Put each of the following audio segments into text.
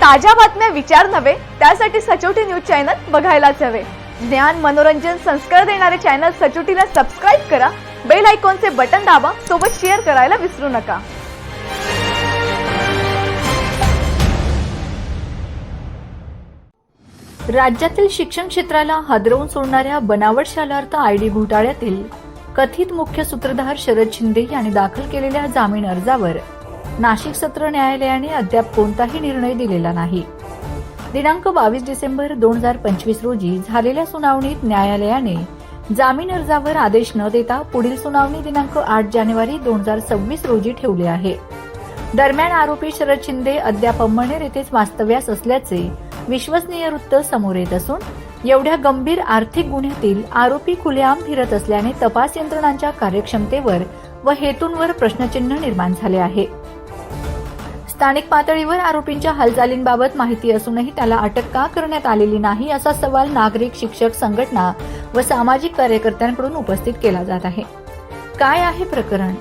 ताज्या बातम्या विचार नव्हे त्यासाठी सचोटी न्यूज चॅनल बघायलाच हवे. ज्ञान मनोरंजन संस्कार देणारे चॅनल सचोटीला सबस्क्राईब करा बेल आयकॉनचे बटन दाबा सोबत शेअर करायला विसरू नका. राज्यातील शिक्षण क्षेत्राला हादरवून सोडणाऱ्या बनावट शालार्थ आयडी घोटाळ्यातील कथित मुख्य सूत्रधार शरद शिंदे यांनी दाखल केलेल्या जामीन अर्जावर नाशिक सत्र न्यायालयाने अद्याप कोणताही निर्णय दिलेला नाही. दिनांक बावीस डिसेंबर दोन हजार पंचवीस रोजी झालेल्या सुनावणीत न्यायालयाने जामीन अर्जावर आदेश न देता पुढील सुनावणी दिनांक आठ जानेवारी दोन हजार सव्वीस रोजी ठेवले आहे. दरम्यान आरोपी शरद शिंदे अद्याप अंमळनेर येथेच वास्तव्यास असल्याचे विश्वसनीय वृत्त समोर येत असून एवढ्या गंभीर आर्थिक गुन्ह्यातील आरोपी खुलेआम फिरत असल्याने तपास यंत्रणांच्या कार्यक्षमतेवर व हेतूंवर प्रश्नचिन्ह निर्माण झाले आहे. स्थानिक पातळीवर आरोपींच्या हालचालींबाबत माहिती असूनही त्याला अटक का करण्यात आलेली नाही असा सवाल नागरिक शिक्षक संघटना व सामाजिक कार्यकर्त्यांकडून उपस्थित केला जात आहे. काय आहे प्रकरण?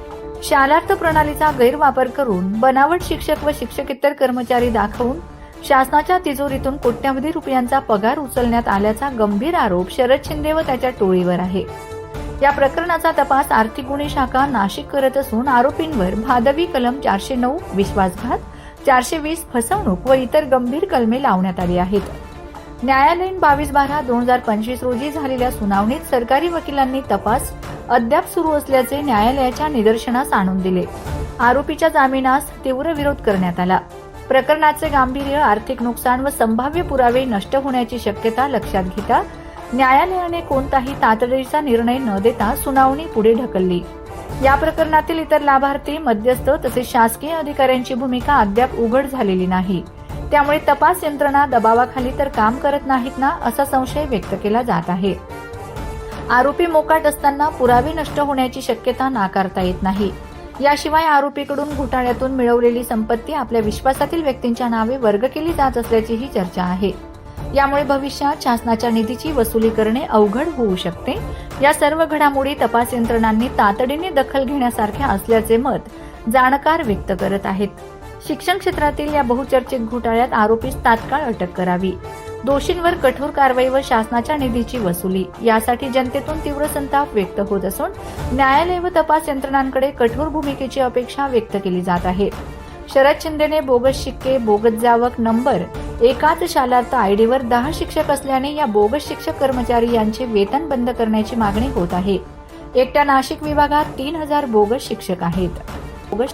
शालार्थ प्रणालीचा गैरवापर करून बनावट शिक्षक व शिक्षकेतर कर्मचारी दाखवून शासनाच्या तिजोरीतून कोट्यावधी रुपयांचा पगार उचलण्यात आल्याचा गंभीर आरोप शरद शिंदे व त्याच्या टोळीवर आहे. या प्रकरणाचा तपास आर्थिक गुन्हे शाखा नाशिक करत असून आरोपींवर भादवी कलम चारशे नऊ विश्वासघात चारशे वीस फसवणूक व इतर गंभीर कलमे लावण्यात आली आहेत. न्यायालयीन बावीस बारा दोन हजार पंचवीस रोजी झालेल्या सुनावणीत सरकारी वकिलांनी तपास अद्याप सुरू असल्याचे न्यायालयाच्या निदर्शनास आणून दिले. आरोपीच्या जामिनास तीव्र विरोध करण्यात आला. प्रकरणाचे गांभीर्य आर्थिक नुकसान व संभाव्य पुरावे नष्ट होण्याची शक्यता लक्षात घेता न्यायालयाने कोणताही तातडीचा निर्णय न देता सुनावणी पुढे ढकलली. या प्रकरणातील इतर लाभार्थी मध्यस्थ तसेच शासकीय अधिकाऱ्यांची भूमिका अद्याप उघड झालेली नाही. त्यामुळे तपास यंत्रणा दबावाखाली तर काम करत नाहीत ना असा संशय व्यक्त केला जात आहे. आरोपी मोकाट असताना पुरावे नष्ट होण्याची शक्यता नाकारता येत नाही. याशिवाय आरोपीकडून घोटाळ्यातून मिळवलेली संपत्ती आपल्या विश्वासातील व्यक्तींच्या नावे वर्ग केली जात असल्याचीही चर्चा आहे. यामुळे भविष्यात शासनाच्या निधीची वसुली करणे अवघड होऊ शकते. या सर्व घडामोडी तपास यंत्रणांनी तातडीने दखल घेण्यासारख्या असल्याचे मत जाणकार व्यक्त करत आहेत. शिक्षण क्षेत्रातील या बहुचर्चित घोटाळ्यात आरोपीस तात्काळ अटक करावी. दोषींवर कठोर कारवाई व शासनाच्या निधीची वसुली यासाठी जनतेतून तीव्र संताप व्यक्त होत असून न्यायालय व तपास यंत्रणांकडे कठोर भूमिकेची अपेक्षा व्यक्त केली जात आहे. शरद शिंदेने बोगस शिक्के बोगस जावक नंबर एकाच शालार्थ आयडीवर दहा शिक्षक असल्याने या बोगस शिक्षक कर्मचारी यांचे वेतन बंद करण्याची मागणी होत आहे. एकट्या नाशिक विभागात तीन हजार बोगस शिक्षक आहेत. बोगस